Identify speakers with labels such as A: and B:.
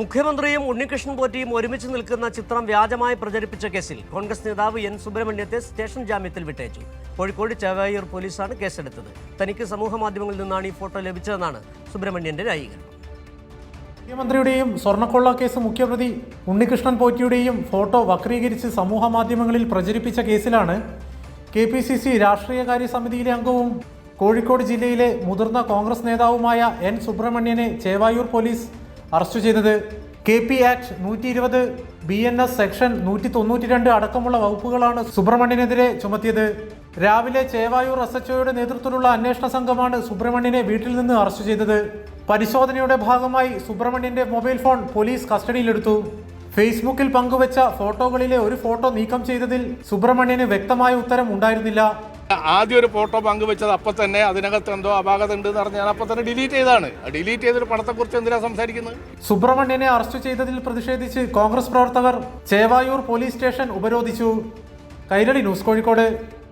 A: മുഖ്യമന്ത്രിയും ഉണ്ണികൃഷ്ണൻ പോറ്റിയും ഒരുമിച്ച് നിൽക്കുന്ന ചിത്രം വ്യാജമായി പ്രചരിപ്പിച്ച കേസിൽ കോൺഗ്രസ് നേതാവ് എൻ സുബ്രഹ്മണ്യത്തെ സ്റ്റേഷൻ ജാമ്യത്തിൽ വിട്ടയച്ചു. കോഴിക്കോട് ചേവായൂർ പോലീസാണ് കേസെടുത്തത്. തനിക്ക് സമൂഹ മാധ്യമങ്ങളിൽ നിന്നാണ് ഈ ഫോട്ടോ ലഭിച്ചതെന്നാണ് സുബ്രഹ്മണ്യന്റെ ന്യായീകരണം.
B: മുഖ്യമന്ത്രിയുടെയും സ്വർണക്കൊള്ള കേസ് മുഖ്യപ്രതി ഉണ്ണികൃഷ്ണൻ പോറ്റിയുടെയും ഫോട്ടോ വക്രീകരിച്ച് സമൂഹ മാധ്യമങ്ങളിൽ പ്രചരിപ്പിച്ച കേസിലാണ് കെ പി സി സി രാഷ്ട്രീയകാര്യ സമിതിയിലെ അംഗവും കോഴിക്കോട് ജില്ലയിലെ മുതിർന്ന കോൺഗ്രസ് നേതാവുമായ എൻ സുബ്രഹ്മണ്യനെ ചേവായൂർ പോലീസ് അറസ്റ്റ് ചെയ്തത് കെ പി ആക്ട് നൂറ്റി ഇരുപത് ബി എൻ എസ് സെക്ഷൻ നൂറ്റി തൊണ്ണൂറ്റി രണ്ട് അടക്കമുള്ള വകുപ്പുകളാണ് സുബ്രഹ്മണ്യനെതിരെ ചുമത്തിയത്. രാവിലെ ചേവായൂർ എസ് എച്ച് ഒയുടെ നേതൃത്വത്തിലുള്ള അന്വേഷണ സംഘമാണ് സുബ്രഹ്മണ്യനെ വീട്ടിൽ നിന്ന് അറസ്റ്റ് ചെയ്തത്. പരിശോധനയുടെ ഭാഗമായി സുബ്രഹ്മണ്യന്റെ മൊബൈൽ ഫോൺ പോലീസ് കസ്റ്റഡിയിലെടുത്തു. ഫേസ്ബുക്കിൽ പങ്കുവച്ച ഫോട്ടോകളിലെ ഒരു ഫോട്ടോ നീക്കം ചെയ്തതിൽ സുബ്രഹ്മണ്യന് വ്യക്തമായ ഉത്തരം ഉണ്ടായിരുന്നില്ല.
C: ആദ്യം ഒരു ഫോട്ടോ പങ്കുവെച്ചത് അപ്പം തന്നെ അതിനകത്ത് എന്തോ അപാകത ഉണ്ട് എന്ന് പറഞ്ഞാൽ അപ്പം തന്നെ ഡിലീറ്റ് ചെയ്താണ് ഡിലീറ്റ് ചെയ്തൊരു പണത്തെക്കുറിച്ച് എന്തിനാണ് സംസാരിക്കുന്നത്?
B: സുബ്രഹ്മണ്യനെ അറസ്റ്റ് ചെയ്തതിൽ പ്രതിഷേധിച്ച് കോൺഗ്രസ് പ്രവർത്തകർ ചേവായൂർ പോലീസ് സ്റ്റേഷൻ ഉപരോധിച്ചു. കൈരളി ന്യൂസ് കോഴിക്കോട്.